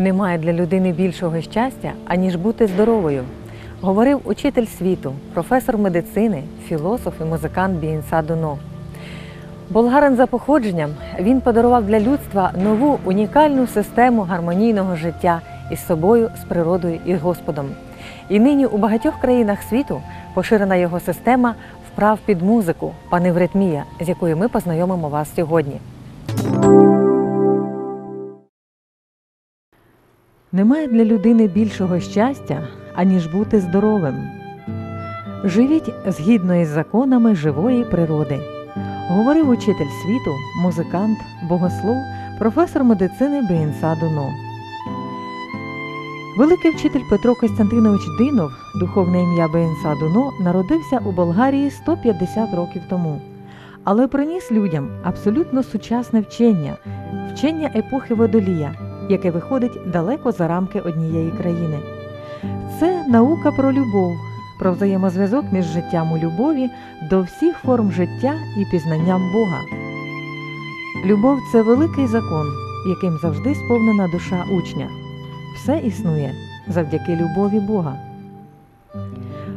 Немає для людини більшого щастя, аніж бути здоровою, говорив учитель світу, професор медицини, філософ і музикант Бієнса Дуно. Болгарин за походженням він подарував для людства нову унікальну систему гармонійного життя із собою, з природою і Господом. І нині у багатьох країнах світу поширена його система вправ під музику паневритмія, з якою ми познайомимо вас сьогодні. Немає для людини більшого щастя, аніж бути здоровим. Живіть згідно із законами живої природи, говорив учитель світу, музикант, богослов, професор медицини Беїнса Дуно. Великий вчитель Петро Костянтинович Динов, духовне ім'я Беїнса Дуно, народився у Болгарії 150 років тому, але приніс людям абсолютно сучасне вчення, вчення епохи водолія, яке виходить далеко за рамки однієї країни. Це наука про любов, про взаємозв'язок між життям у любові до всіх форм життя і пізнанням Бога. Любов це великий закон, яким завжди сповнена душа учня. Все існує завдяки любові Бога.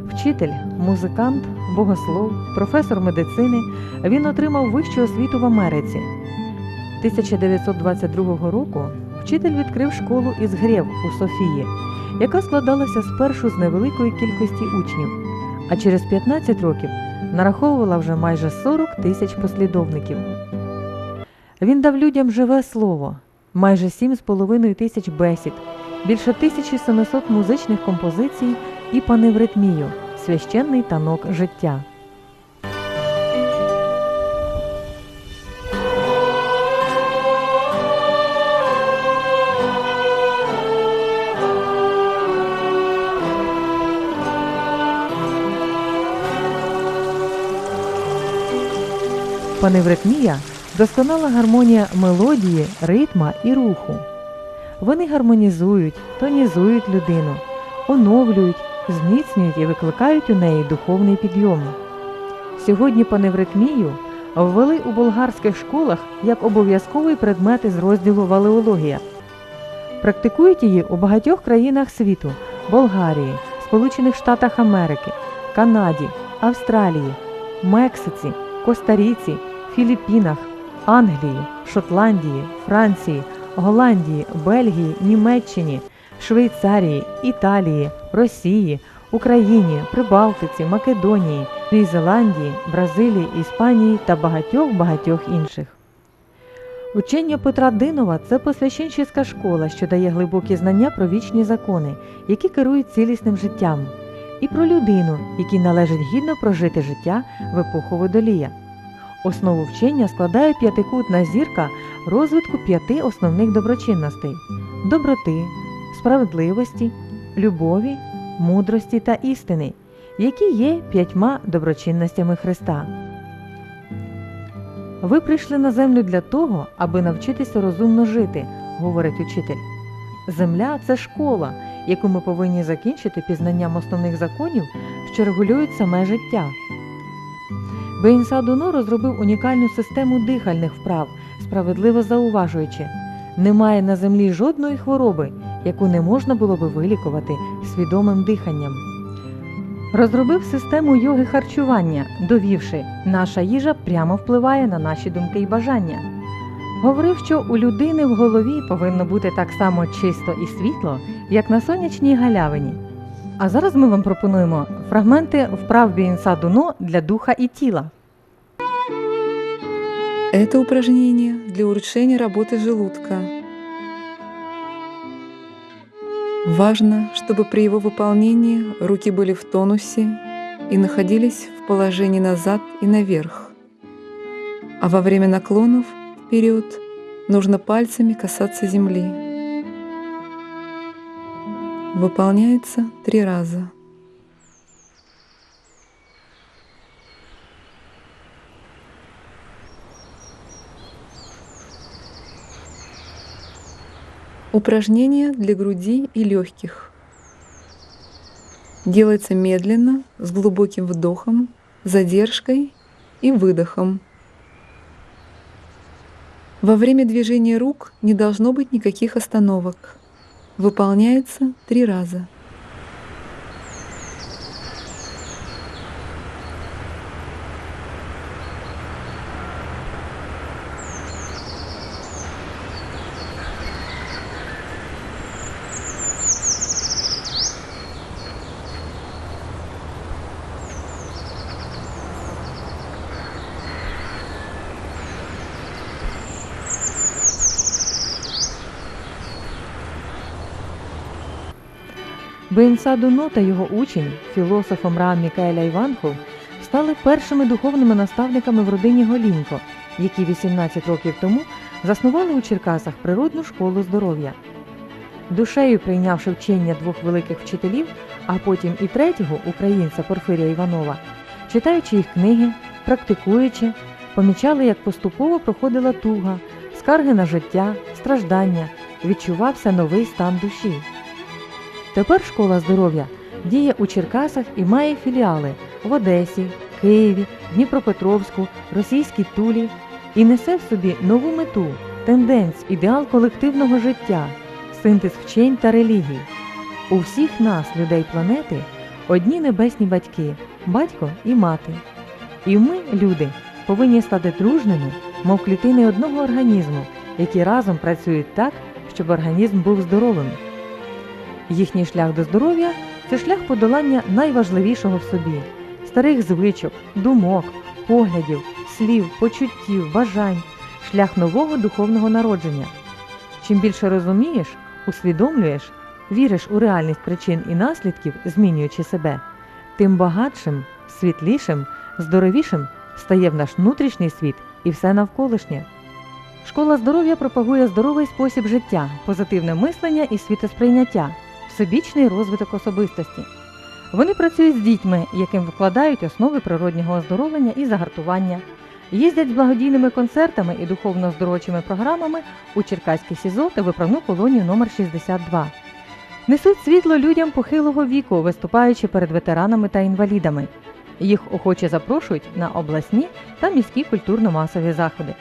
Вчитель, музикант, богослов, професор медицини. Він отримав вищу освіту в Америці. 1922 року вчитель відкрив школу із Грєв у Софії, яка складалася спершу з невеликої кількості учнів, а через 15 років нараховувала вже майже 40 тисяч послідовників. Він дав людям живе слово, майже 7,5 тисяч бесід, більше 1700 музичних композицій і паневритмію священний танок життя. Паневритмія досконала гармонія мелодії, ритма і руху. Вони гармонізують, тонізують людину, оновлюють, зміцнюють і викликають у неї духовний підйом. Сьогодні паневритмію ввели у болгарських школах як обов'язковий предмет із розділу валеологія. Практикують її у багатьох країнах світу Болгарії, Сполучених Штатах Америки, Канаді, Австралії, Мексиці, Коста-Ріці, Філіппінах, Англії, Шотландії, Франції, Голландії, Бельгії, Німеччині, Швейцарії, Італії, Росії, Україні, Прибалтиці, Македонії, Новій Зеландії, Бразилії, Іспанії та багатьох багатьох інших. Учення Петра Динова це посвященчеська школа, що дає глибокі знання про вічні закони, які керують цілісним життям, і про людину, якій належить гідно прожити життя в епоху водолія. Основу вчення складає п'ятикутна зірка розвитку п'яти основних доброчинностей доброти, справедливості, любові, мудрості та істини, які є п'ятьма доброчинностями Христа. Ви прийшли на землю для того, аби навчитися розумно жити, говорить учитель. Земля це школа, яку ми повинні закінчити пізнанням основних законів, що регулюють саме життя. Бейнса Дуно розробив унікальну систему дихальних вправ, справедливо зауважуючи, немає на землі жодної хвороби, яку не можна було би вилікувати свідомим диханням. Розробив систему йоги харчування, довівши, наша їжа прямо впливає на наші думки і бажання. Говорив, що у людини в голові повинно бути так само чисто і світло, як на сонячній галявині. А зараз ми вам пропонуємо фрагменти вправ Бієнса Дуно для духа і тіла. Это упражнение для улучшения работы желудка. Важно, чтобы при его выполнении руки были в тонусе и находились в положении назад и наверх. А во время наклонов вперед нужно пальцами касаться земли. Выполняется три раза. Упражнение для груди и легких. Делается медленно, с глубоким вдохом, задержкой и выдохом. Во время движения рук не должно быть никаких остановок. Выполняется три раза. Бенса Дуно та його учень, філософ Амраам Мікаеля Іванхов, стали першими духовними наставниками в родині Голінько, які 18 років тому заснували у Черкасах природну школу здоров'я. Душею прийнявши вчення двох великих вчителів, а потім і третього українця Порфирія Іванова, читаючи їх книги, практикуючи, помічали, як поступово проходила туга, скарги на життя, страждання, відчувався новий стан душі. Тепер школа здоров'я діє у Черкасах і має філіали в Одесі, Києві, Дніпропетровську, Російській Тулі і несе в собі нову мету, тенденц, ідеал колективного життя, синтез вчень та релігій. У всіх нас, людей планети, одні небесні батьки, батько і мати. І ми, люди, повинні стати дружними, мов клітини одного організму, які разом працюють так, щоб організм був здоровим. Їхній шлях до здоров'я це шлях подолання найважливішого в собі старих звичок, думок, поглядів, слів, почуттів, бажань, шлях нового духовного народження. Чим більше розумієш, усвідомлюєш, віриш у реальність причин і наслідків, змінюючи себе, тим багатшим, світлішим, здоровішим стає в наш внутрішній світ і все навколишнє. Школа здоров'я пропагує здоровий спосіб життя, позитивне мислення і світосприйняття, всебічний розвиток особистості. Вони працюють з дітьми, яким викладають основи природнього оздоровлення і загартування, їздять з благодійними концертами і духовно-здоровчими програмами у Черкаське СІЗО та виправну колонію номер 62 Несуть світло людям похилого віку, виступаючи перед ветеранами та інвалідами. Їх охоче запрошують на обласні та міські культурно-масові заходи.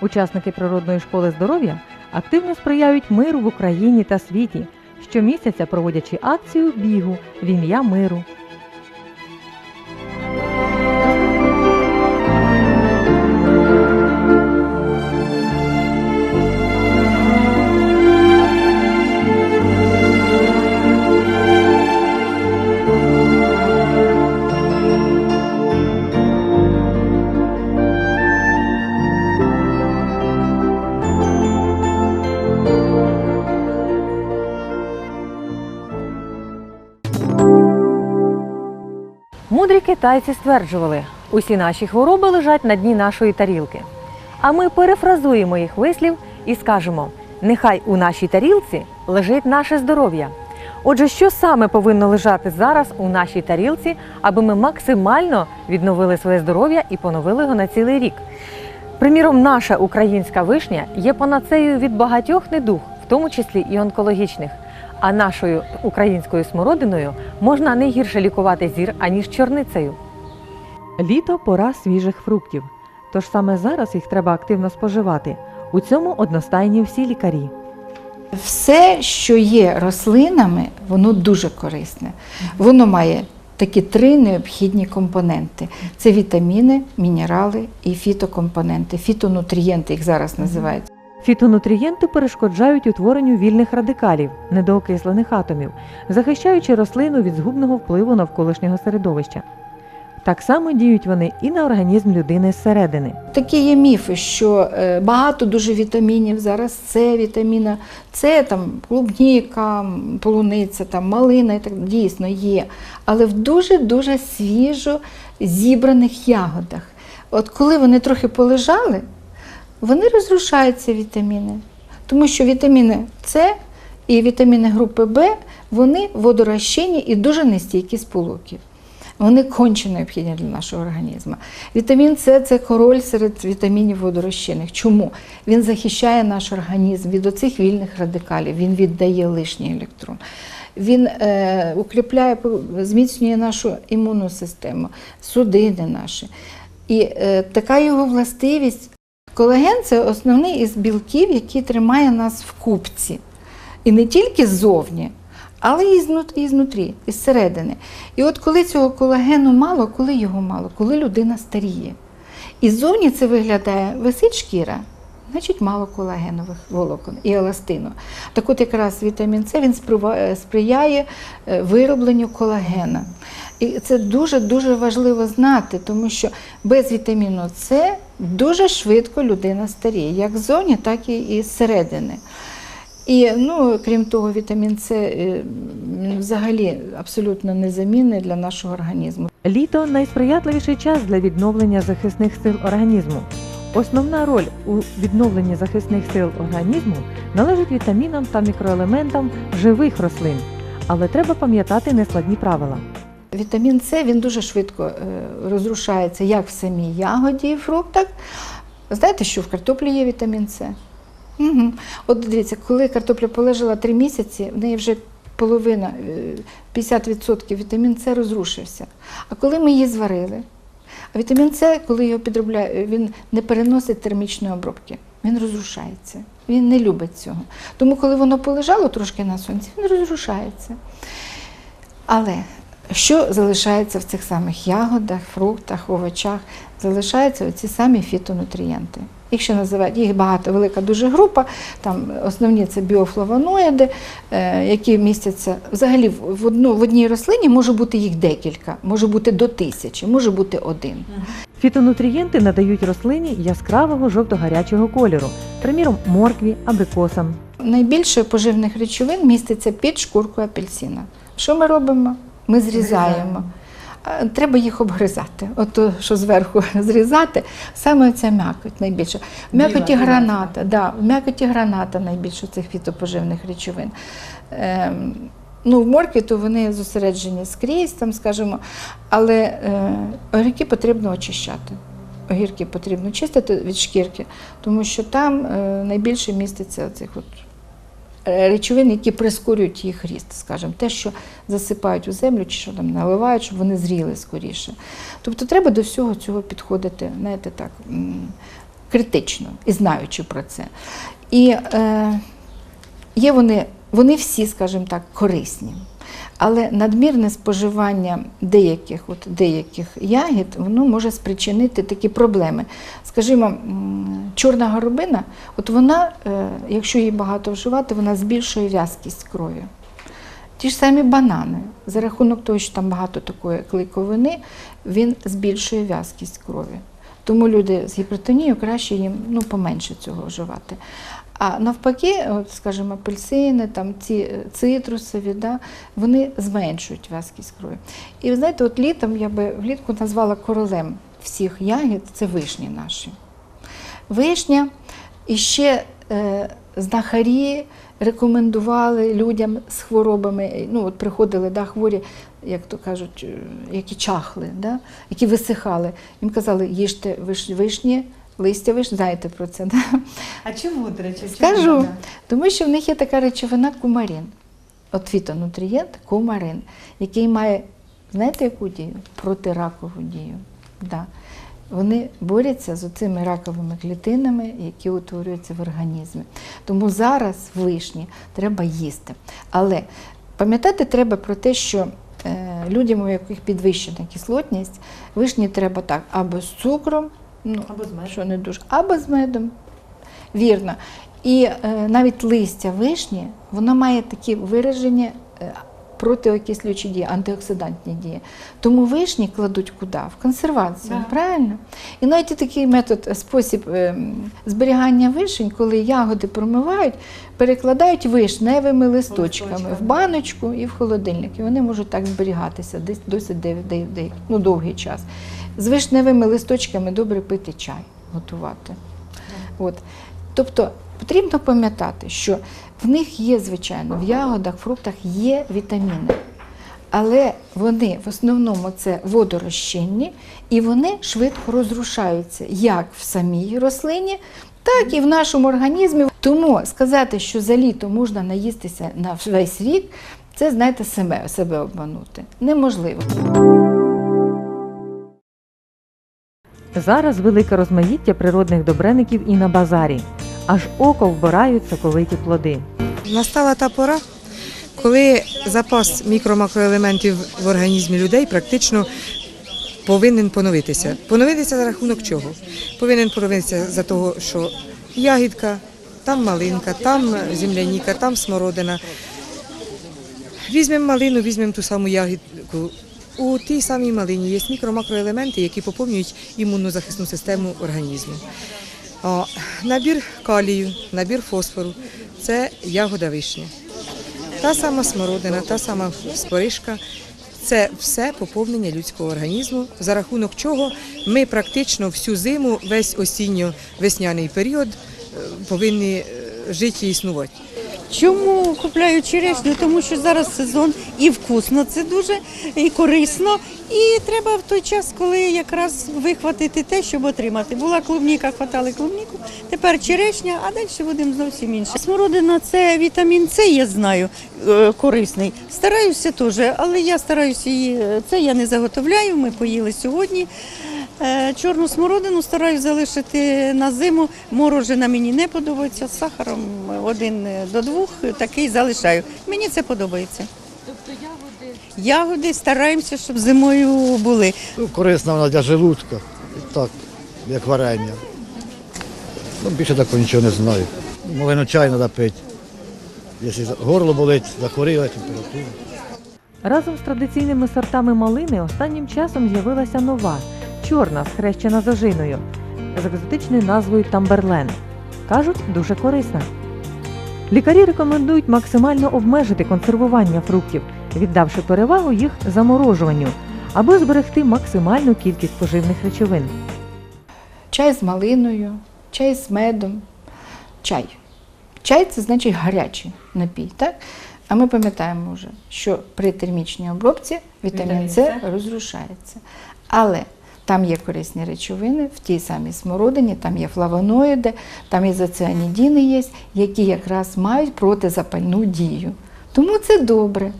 Учасники природної школи здоров'я активно сприяють миру в Україні та світі, щомісяця проводячи акцію бігу в ім'я миру. Китайці стверджували, усі наші хвороби лежать на дні нашої тарілки. А ми перефразуємо їх вислів і скажемо: нехай у нашій тарілці лежить наше здоров'я. Отже, що саме повинно лежати зараз у нашій тарілці, аби ми максимально відновили своє здоров'я і поновили його на цілий рік? Приміром, наша українська вишня є панацеєю від багатьох недуг, в тому числі і онкологічних. А нашою українською смородиною можна не гірше лікувати зір, аніж чорницею. Літо пора свіжих фруктів. Тож саме зараз їх треба активно споживати. У цьому одностайні всі лікарі. Все, що є рослинами, воно дуже корисне. Воно має такі три необхідні компоненти: це вітаміни, мінерали і фітокомпоненти. Фітонутрієнти їх зараз називають. Фітонутрієнти перешкоджають утворенню вільних радикалів, недоокислених атомів, захищаючи рослину від згубного впливу навколишнього середовища. Так само діють вони і на організм людини зсередини. Такі є міфи, що е, багато дуже вітамінів зараз С вітаміна, С там клубніка, полуниця, там малина і так дійсно є. Але в дуже-дуже свіжо зібраних ягодах. От коли вони трохи полежали, вони розрушаються вітаміни. Тому що вітаміни С і вітаміни групи Б вони водорозчинні і дуже нестійкі сполуки. Вони конче необхідні для нашого організму. Вітамін С це король серед вітамінів водорозчинних. Чому? Він захищає наш організм від оцих вільних радикалів, він віддає лишній електрон. Він е, укріпляє, зміцнює нашу імунну систему, судини наші. І е, така його властивість. Колаген це основний із білків, який тримає нас в купці. І не тільки ззовні, але і знут- і знутрі, і зсередини. І от коли цього колагену мало, коли його мало, коли людина старіє. І ззовні це виглядає, висить шкіра, значить мало колагенових волокон і еластину. Так от якраз вітамін С він е, сприяє е, виробленню колагена. І це дуже-дуже важливо знати, тому що без вітаміну С дуже швидко людина старіє, як ззовні, так і зсередини. І ну, крім того, вітамін С е, взагалі абсолютно незамінний для нашого організму. Літо найсприятливіший час для відновлення захисних сил організму. Основна роль у відновленні захисних сил організму належить вітамінам та мікроелементам живих рослин, але треба пам'ятати нескладні правила. Вітамін С він дуже швидко е, розрушається як в самій ягоді і фруктах. Знаєте, що в картоплі є вітамін С? Угу. От дивіться, коли картопля полежала три місяці, в неї вже половина, е, 50% вітамін С розрушився. А коли ми її зварили, а вітамін С, коли його підробляють, він не переносить термічної обробки, він розрушається. Він не любить цього. Тому, коли воно полежало трошки на сонці, він розрушається. Але що залишається в цих самих ягодах, фруктах, овочах? Залишаються оці самі фітонутрієнти. Їх ще називають, їх багато, велика дуже група. Там основні це біофлавоноїди, е, які містяться взагалі в, в, одну, в одній рослині може бути їх декілька, може бути до тисячі, може бути один. Фітонутрієнти надають рослині яскравого жовто-гарячого кольору, приміром моркві, абрикосам. Найбільше поживних речовин міститься під шкуркою апельсина. Що ми робимо? Ми зрізаємо. Треба їх обгризати. От то, що зверху зрізати, саме ця м'якоть найбільше. В м'якоті граната, да, в м'якоті граната найбільше цих фітопоживних речовин. Ем, ну, в моркві то вони зосереджені скрізь, там, скажімо, але е, огірки потрібно очищати. Огірки потрібно чистити від шкірки, тому що там е, найбільше міститься цих от е, речовин, які прискорюють їх ріст, скажімо, те, що засипають у землю чи що там наливають, щоб вони зріли скоріше. Тобто треба до всього цього підходити, знаєте, так, критично і знаючи про це. І е, є вони, вони всі, скажімо так, корисні. Але надмірне споживання деяких, от деяких ягід воно може спричинити такі проблеми. Скажімо, чорна горобина, от вона, е, якщо її багато вживати, вона збільшує в'язкість крові. Ті ж самі банани, за рахунок того, що там багато такої клейковини, він збільшує в'язкість крові. Тому люди з гіпертонією краще їм ну, поменше цього вживати. А навпаки, от, скажімо, апельсини, там ці е, цитрусові, да, вони зменшують в'язкість крові. І ви знаєте, от літом я би влітку назвала королем всіх ягід це вишні наші. Вишня і ще е, знахарі рекомендували людям з хворобами, ну от приходили да, хворі, як то кажуть, е, які чахли, да, які висихали. Їм казали, їжте виш- вишні, листя вишні, знаєте про це. Да? А чому, до речі? Скажу, да? тому що в них є така речовина кумарин. От фітонутрієнт кумарин, який має, знаєте, яку дію? Протиракову дію. Да. Вони борються з цими раковими клітинами, які утворюються в організмі. Тому зараз вишні треба їсти. Але пам'ятати треба про те, що е, людям, у яких підвищена кислотність, вишні треба так або з цукром, ну, Або з медом. що не дуже, або з медом. Вірно. І е, навіть листя вишні, воно має такі вираження е, протиокислюючі дії, антиоксидантні дії. Тому вишні кладуть куди? В консервацію, Да. правильно? І навіть і такий метод, е, спосіб е, зберігання вишень, коли ягоди промивають, перекладають вишневими листочками в баночку і в холодильник. І вони можуть так зберігатися десь досить дев- дев- дев- ну, довгий час. З вишневими листочками добре пити чай, готувати. От. Тобто потрібно пам'ятати, що в них є, звичайно, в ягодах, фруктах є вітаміни. Але вони в основному це водорозчинні і вони швидко розрушаються як в самій рослині, так і в нашому організмі. Тому сказати, що за літо можна наїстися на весь рік, це, знаєте, себе, себе обманути. Неможливо. Зараз велике розмаїття природних добреників і на базарі. Аж око вбирають соковиті плоди. Настала та пора, коли запас мікро-макроелементів в організмі людей практично повинен поновитися. Поновитися за рахунок чого? Повинен поновитися за того, що ягідка, там малинка, там земляніка, там смородина. Візьмемо малину, візьмемо ту саму ягідку. У тій самій малині є мікро-макроелементи, які поповнюють імунну захисну систему організму. Набір калію, набір фосфору це ягода вишня. Та сама смородина, та сама споришка це все поповнення людського організму, за рахунок чого ми практично всю зиму, весь осінньо-весняний період е, повинні е, жити і існувати. Чому купляю черешню? Тому що зараз сезон і вкусно це дуже, і корисно. І треба в той час, коли якраз вихватити те, щоб отримати. Була клубніка, хватали клубніку, тепер черешня, а далі будемо зовсім інше. Смородина це вітамін С, я знаю, е, корисний. Стараюся теж, але я стараюся її. е, Це я не заготовляю. Ми поїли сьогодні. Е, Чорну смородину стараюсь залишити на зиму. Морожена мені не подобається. З сахаром один до двох такий залишаю. Мені це подобається. Тобто ягоди? Ягоди стараємося, щоб зимою були. Ну, корисна вона для желудка, так, як варення. Ну, більше такого нічого не знаю. Малину чай треба пити. Якщо горло болить, захворіла температура. Разом з традиційними сортами малини останнім часом з'явилася нова, чорна, схрещена з ожиною, з екзотичною назвою Тамберлен. Кажуть, дуже корисна. Лікарі рекомендують максимально обмежити консервування фруктів, віддавши перевагу їх заморожуванню, аби зберегти максимальну кількість поживних речовин. Чай з малиною, чай з медом, чай. Чай це значить гарячий напій, так? А ми пам'ятаємо вже, що при термічній обробці вітамін С. розрушається. Але там є корисні речовини в тій самій смородині, там є флавоноїди, там ізоціанідіни є, які якраз мають протизапальну дію. Тому це добре.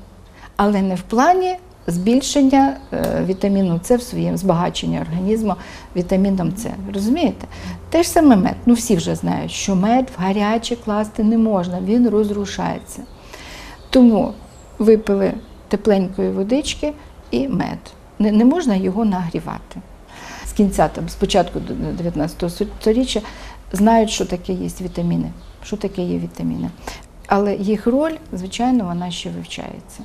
Але не в плані збільшення е, вітаміну С в своєму збагачення організму вітаміном С. Розумієте? Те ж саме мед. Ну всі вже знають, що мед в гаряче класти не можна, він розрушається. Тому випили тепленької водички і мед. Не, не можна його нагрівати. Кінця, там, з початку 19 століття знають, що таке є вітаміни, що таке є вітаміни. Але їх роль, звичайно, вона ще вивчається.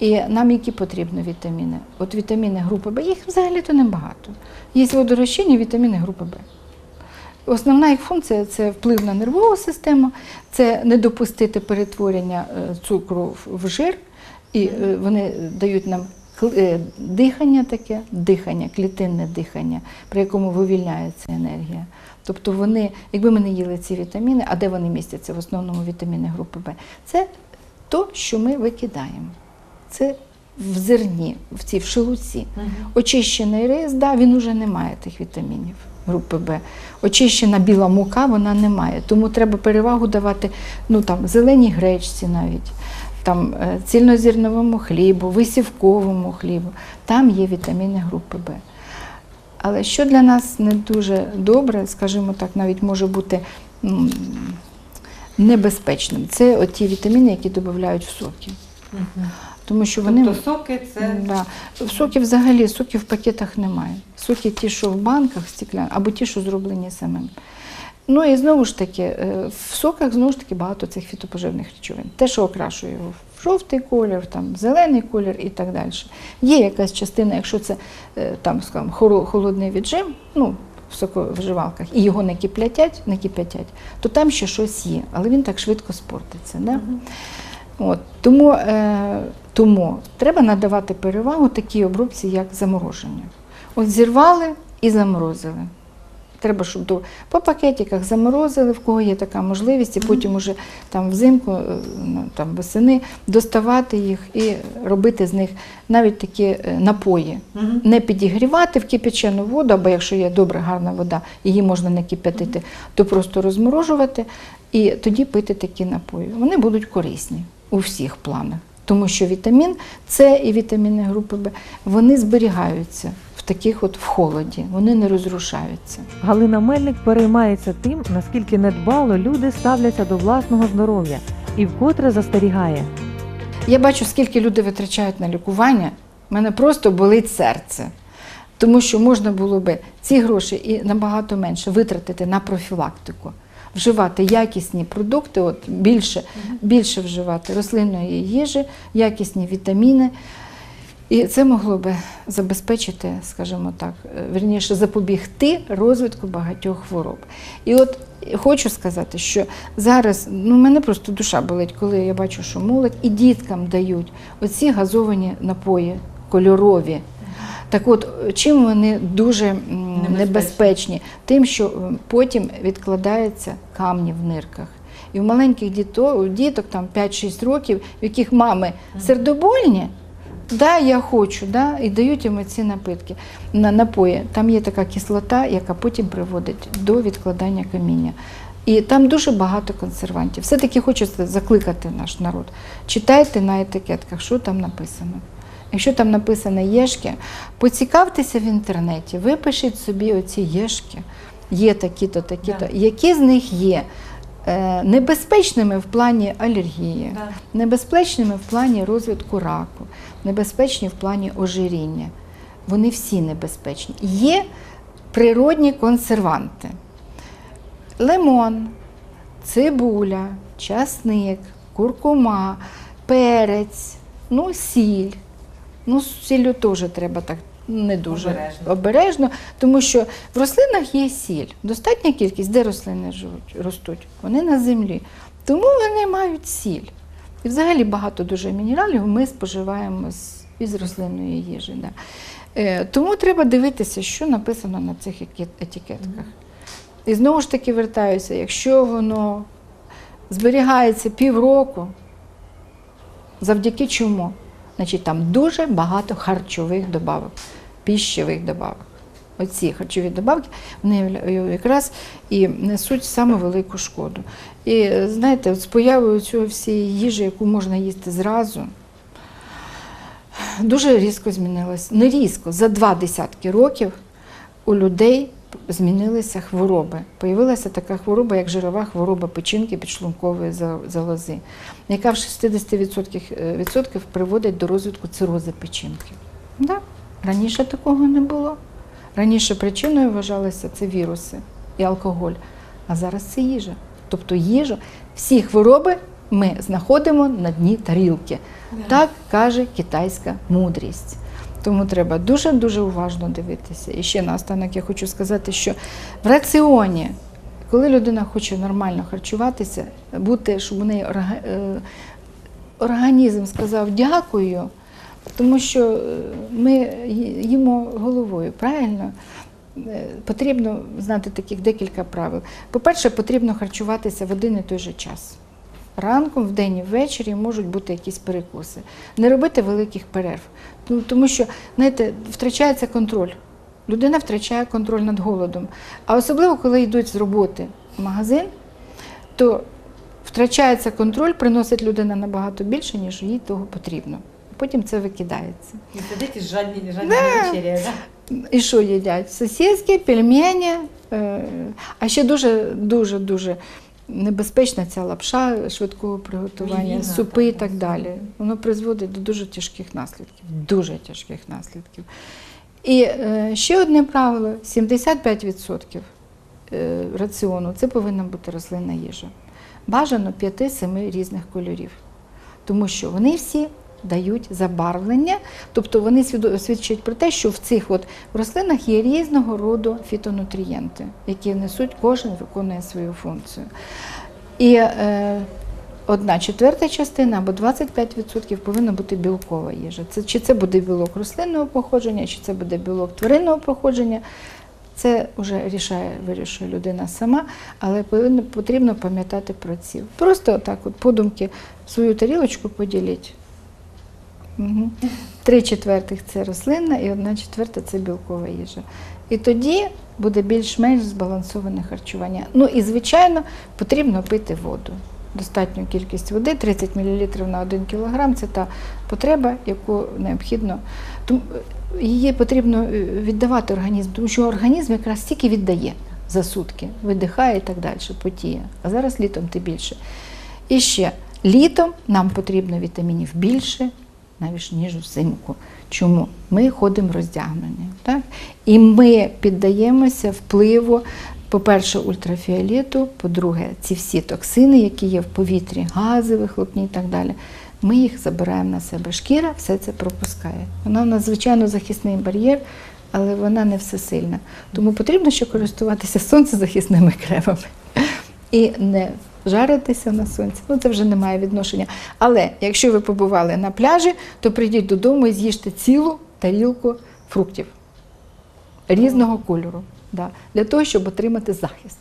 І нам які потрібні вітаміни? От вітаміни групи Б, їх взагалі-то небагато. Є водорозчинні вітаміни групи Б. Основна їх функція це вплив на нервову систему, це не допустити перетворення е, цукру в- жир, і е, вони дають нам дихання таке, дихання, клітинне дихання, при якому вивільняється енергія. Тобто вони, якби ми не їли ці вітаміни, а де вони містяться? В основному вітаміни групи Б, це то, що ми викидаємо. Це в зерні, в цій в шелуці. Очищений рис, да, він уже не має тих вітамінів групи Б. Очищена біла мука вона не має. Тому треба перевагу давати ну, там, зеленій гречці навіть, там, е, цільнозірновому хлібу, висівковому хлібу. Там є вітаміни групи Б. Але що для нас не дуже добре, скажімо так, навіть може бути небезпечним, це ті вітаміни, які додають в соки. Тому що вони Тобто соки це Да. В соків взагалі соків в пакетах немає. Соки ті, що в банках стекляні, або ті, що зроблені самим. Ну і знову ж таки, е, в соках знову ж таки багато цих фітопоживних речовин. Те, що окрашує його в жовтий колір, там, зелений колір і так далі. Є якась частина, якщо це е, там, скажімо, холодний віджим, ну, в соковиживалках, і його не киплятять, не кип'ятять, то там ще щось є, але він так швидко спортиться. Да? От, тому, е, тому треба надавати перевагу такій обробці, як замороження. От зірвали і заморозили. Треба, щоб до, по пакетиках заморозили, в кого є така можливість, і потім уже там взимку, е, ну, там восени доставати їх і робити з них навіть такі е, напої. Не підігрівати в кипячену воду, або якщо є добра, гарна вода, її можна не кип'ятити, то просто розморожувати і тоді пити такі напої. Вони будуть корисні у всіх планах. Тому що вітамін С і вітаміни групи Б вони зберігаються таких от в холоді, вони не розрушаються. Галина Мельник переймається тим, наскільки недбало люди ставляться до власного здоров'я, і вкотре застерігає. Я бачу, скільки люди витрачають на лікування. У мене просто болить серце. Тому що можна було би ці гроші і набагато менше витратити на профілактику, вживати якісні продукти, от більше, більше вживати рослинної їжі, якісні вітаміни. І це могло би забезпечити, скажімо так, е, вірніше запобігти розвитку багатьох хвороб. І от хочу сказати, що зараз ну, мене просто душа болить, коли я бачу, що молодь і діткам дають оці газовані напої кольорові. Так от, чим вони дуже Небезпечні. небезпечні? Тим, що потім відкладаються камні в нирках. І в маленьких діток, діток там 5-6 років, в яких мами сердобольні, да, я хочу, да, і дають їм ці напитки на напої. Там є така кислота, яка потім приводить до відкладання каміння. І там дуже багато консервантів. Все-таки хочу закликати наш народ. Читайте на етикетках, що там написано. Якщо там написано єшки, поцікавтеся в інтернеті, випишіть собі оці єшки, є такі-то, такі-то, які з них є е, небезпечними в плані алергії, Да. небезпечними в плані розвитку раку, небезпечні в плані ожиріння. Вони всі небезпечні. Є природні консерванти. Лимон, цибуля, часник, куркума, перець, ну, сіль. Ну, з сіллю теж треба так не дуже Обережно. обережно, тому що в рослинах є сіль. Достатня кількість, де рослини живуть, ростуть? Вони на землі. Тому вони мають сіль. І взагалі багато дуже мінералів ми споживаємо з, із рослинної їжі. Да. Е, тому треба дивитися, що написано на цих етикетках. І знову ж таки вертаюся, якщо воно зберігається півроку, завдяки чому? Значить, там дуже багато харчових добавок, піщових добавок. Оці харчові добавки вони якраз і несуть саме велику шкоду. І знаєте, от з появою цього всієї їжі, яку можна їсти зразу, дуже різко змінилось. Не різко, за два десятки років у людей змінилися хвороби. Появилася така хвороба, як жирова хвороба печінки підшлункової за- залози, яка в 60% е, приводить до розвитку цирози печінки. Да? Раніше такого не було. Раніше причиною вважалися це віруси і алкоголь, а зараз це їжа. Тобто їжа, всі хвороби ми знаходимо на дні тарілки. Так каже китайська мудрість. Тому треба дуже-дуже уважно дивитися. І ще наостанок я хочу сказати, що в раціоні, коли людина хоче нормально харчуватися, бути, щоб у неї е, організм сказав дякую, тому що е, ми їмо головою, правильно? Е, Потрібно знати таких декілька правил. По-перше, потрібно харчуватися в один і той же час. Ранком, вдень і ввечері можуть бути якісь перекуси. Не робити великих перерв. Ну, Тому що, знаєте, втрачається контроль. Людина втрачає контроль над голодом. А особливо, коли йдуть з роботи в магазин, то втрачається контроль, приносить людина набагато більше, ніж їй того потрібно. Потім це викидається. І сидить і жадні, жадні вечеря, да? І що їдять? Сосиски, пельмені. е, А ще дуже дуже дуже небезпечна ця лапша швидкого приготування, Мівіна, супи і так, так далі. Воно призводить до дуже тяжких наслідків. Дуже тяжких наслідків. І е, ще одне правило: 75% е, раціону це повинна бути рослинна їжа. Бажано 5-7 різних кольорів, тому що вони всі дають забарвлення, тобто вони свідчать про те, що в цих от рослинах є різного роду фітонутрієнти, які несуть, кожен виконує свою функцію. І е, одна четверта частина або 25% повинна бути білкова їжа. Це, чи це буде білок рослинного походження, чи це буде білок тваринного походження. Це вже рішає, вирішує людина сама, але повинно, потрібно пам'ятати про ці. Просто так, от подумки, свою тарілочку поділіть. Три четвертих це рослинна і одна четверта це білкова їжа. І тоді буде більш-менш збалансоване харчування. Ну і, звичайно, потрібно пити воду. Достатню кількість води, 30 мл на 1 кг це та потреба, яку необхідно. Її потрібно е, віддавати організму, тому що організм якраз стільки віддає за сутки, видихає і так далі, потіє. А зараз літом ти більше. І ще Літом нам потрібно вітамінів більше, навіть ніж взимку. Чому? Ми ходимо роздягнені. Так? І ми піддаємося впливу, по-перше, ультрафіолету, по-друге, ці всі токсини, які є в повітрі, гази, вихлопні і так далі. Ми їх забираємо на себе. Шкіра все це пропускає. Вона надзвичайно захисний бар'єр, але вона не всесильна. Тому потрібно ще користуватися сонцезахисними кремами і не жаритися на сонці. Ну це вже не має відношення. Але якщо ви побували на пляжі, то прийдіть додому і з'їжте цілу тарілку фруктів різного кольору, да, для того, щоб отримати захист.